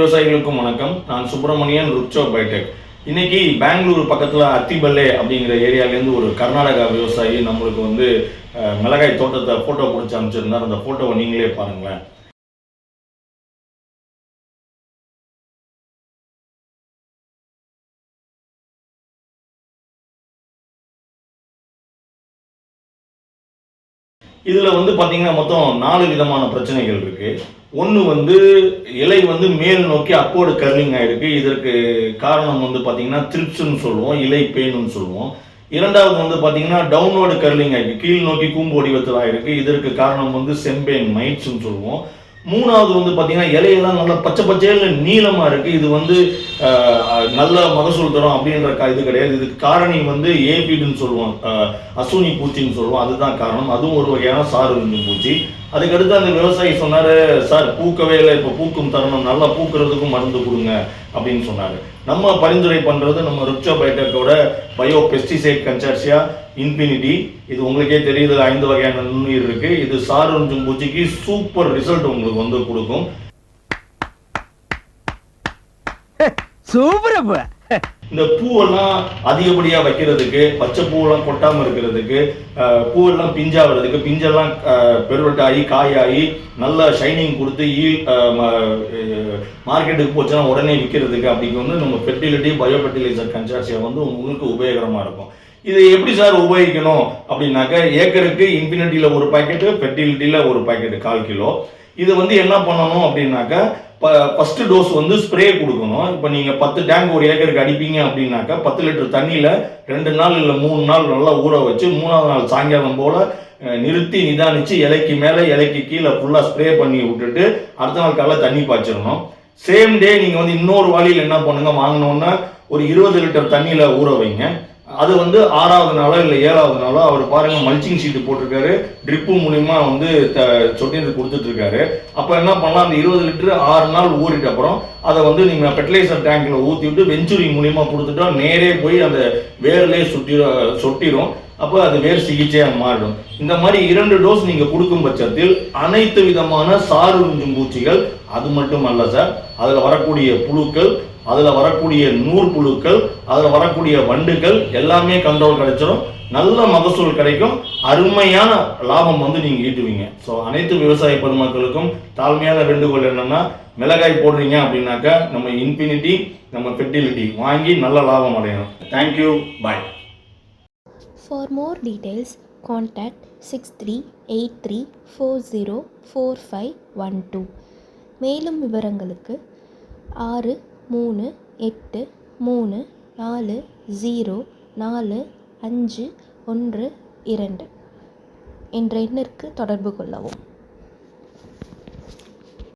விவசாயிகளுக்கும் வணக்கம். நான் சுப்பிரமணியன் ருக்சோ பைடெக். இன்னைக்கு பெங்களூர் பக்கத்தில் அத்திபல்லே அப்படிங்கிற ஏரியாலேருந்து ஒரு கர்நாடகா விவசாயி நம்மளுக்கு வந்து மிளகாய் தோட்டத்தை ஃபோட்டோ பிடிச்சி அனுப்பிச்சிருந்தார். அந்த ஃபோட்டோவை நீங்களே பாருங்களேன். இதில் வந்து பார்த்தீங்கன்னா மொத்தம் நாலு விதமான பிரச்சனைகள் இருக்குது ஒன்று வந்து இலை வந்து மேல் நோக்கி அப்போடு கர்லிங் ஆகிருக்கு இதற்கு காரணம் வந்து பார்த்தீங்கன்னா த்ரிப்ஸ்னு சொல்லுவோம் இலை பெயின்னு சொல்லுவோம். இரண்டாவது வந்து பார்த்தீங்கன்னா டவுன்வோர்டு கர்லிங் ஆகிருக்கு கீழ் நோக்கி கூம்பு வடிவத்தில் ஆகிருக்கு இதற்கு காரணம் வந்து செம்பேன் மைட்ஸ்னு சொல்லுவோம். மூணாவது வந்து பார்த்தீங்கன்னா இலையெல்லாம் நல்லா பச்சை பச்சையில் நீளமாக இருக்குது இது வந்து நல்ல மகசூல் தரும் அப்படின்ற க இது கிடையாது. இதுக்கு காரணி வந்து ஏபிடுன்னு சொல்லுவோம் அசூனி பூச்சின்னு சொல்லுவோம். அதுதான் காரணம். அதுவும் ஒரு வகையான சாறு உறிஞ்சும் பூச்சி. அதுக்கடுத்து அந்த விவசாயி சொன்னார் சார் பூக்கவே இல்லை இப்போ பூக்கும் தருணம். நல்லா பூக்கிறதுக்கும் மருந்து கொடுங்க அப்படின்னு சொன்னார். நம்ம பரிந்துரை பண்ணுறது நம்ம ருச்சோ பைட்டக்கோட பயோ பெஸ்டிசைட் கன்சார்சியா இன்ஃபினிட்டி. இது உங்களுக்கே தெரியுது ஐந்து வகையான நுண்ணுயிர் இருக்கு. இது சாரஞ்சும் பூச்சிக்கு சூப்பர் ரிசல்ட் உங்களுக்கு வந்து கொடுக்கும். சூப்பர் இந்த பூவெல்லாம் அதிகப்படியாக வைக்கிறதுக்கு பச்சை பூவெல்லாம் கொட்டாமல் இருக்கிறதுக்கு பூவெல்லாம் பிஞ்சாகிறதுக்கு பிஞ்செல்லாம் அஹ், பெருவெட்டாகி காயாகி நல்ல ஷைனிங் கொடுத்து ஈல் மார்க்கெட்டுக்கு போச்சுன்னா உடனே விற்கிறதுக்கு அப்படிங்க வந்து நம்ம ஃபெர்டிலிட்டி பயோ ஃபெர்டிலைசர் கன்சார்சியா வந்து உங்களுக்கு உபயோகரமாக இருக்கும். இது எப்படி சார் உபயோகிக்கணும் அப்படின்னாக்க ஏக்கருக்கு இன்ஃபினிட்டியில் ஒரு பாக்கெட்டு ஃபெர்டிலிட்டியில் ஒரு பாக்கெட்டு கால் கிலோ. இது வந்து என்ன பண்ணணும் அப்படின்னாக்கா ஃபஸ்ட்டு டோஸ் வந்து ஸ்ப்ரே கொடுக்கணும். இப்போ நீங்கள் பத்து டேங்க் ஒரு ஏக்கருக்கு அடிப்பீங்க அப்படின்னாக்கா பத்து லிட்டர் தண்ணியில் ரெண்டு நாள் இல்லை மூணு நாள் நல்லா ஊற வச்சு மூணாவது நாள் சாயங்காலம் போல் நிறுத்தி நிதானிச்சு இலைக்கு மேலே இலைக்கு கீழே ஃபுல்லாக ஸ்ப்ரே பண்ணி விட்டுட்டு அடுத்த நாள் காலைல தண்ணி பாய்ச்சிடணும். சேம் டே நீங்கள் வந்து இன்னொரு வாளியில் என்ன பண்ணுங்கள் வாங்கினோன்னா ஒரு இருபது லிட்டர் தண்ணியில் ஊற வைங்க. அது வந்து ஆறாவது நாளோ இல்லை ஏழாவது நாளோ அவர் பாருங்க மல்ச்சிங் ஷீட் போட்டிருக்காரு. ட்ரிப்பு மூலியமா வந்து த- சொட்டு கொடுத்துட்டு இருக்காரு அப்போ என்ன பண்ணலாம்? அந்த இருபது லிட்டரு ஆறு நாள் ஊறிட்ட அப்புறம் அதை வந்து நீங்கள் ஃபெர்டிலைசர் டேங்க்ல ஊற்றி விட்டு வெஞ்சுரி மூலியமா கொடுத்துட்டா நேரே போய் அந்த வேர்லேயே சுட்டி சொட்டிடும் அப்போ அது வேர் சிகிச்சையாக மாறிடும். இந்த மாதிரி இரண்டு டோஸ் நீங்கள் கொடுக்கும் பட்சத்தில் அனைத்து விதமான சாறு உஞ்சும் பூச்சிகள் அது மட்டும் அல்ல சார் அதில் வரக்கூடிய புழுக்கள் அதில் வரக்கூடிய நூறு புழுக்கள் அதில் வரக்கூடிய வண்டுகள் எல்லாமே கண்ட்ரோல் கிடைச்சிடும் நல்ல மகசூல் கிடைக்கும். அருமையான லாபம் வந்து நீங்கள் ஈட்டுவீங்க. ஸோ அனைத்து விவசாய பெருமக்களுக்கும் தாழ்மையான வேண்டுகோள் என்னென்னா மிளகாய் போடுறீங்க அப்படின்னாக்கா நம்ம இன்ஃபினிட்டி நம்ம ஃபெர்டிலிட்டி வாங்கி நல்ல லாபம் அடையணும். Thank you bye For more details, contact 6383404512 மேலும் விவரங்களுக்கு ஆறு மூணு எட்டு மூணு நாலு ஜீரோ நாலு அஞ்சு ஒன்று இரண்டு என்ற எண்ணிற்கு தொடர்பு கொள்ளவும்.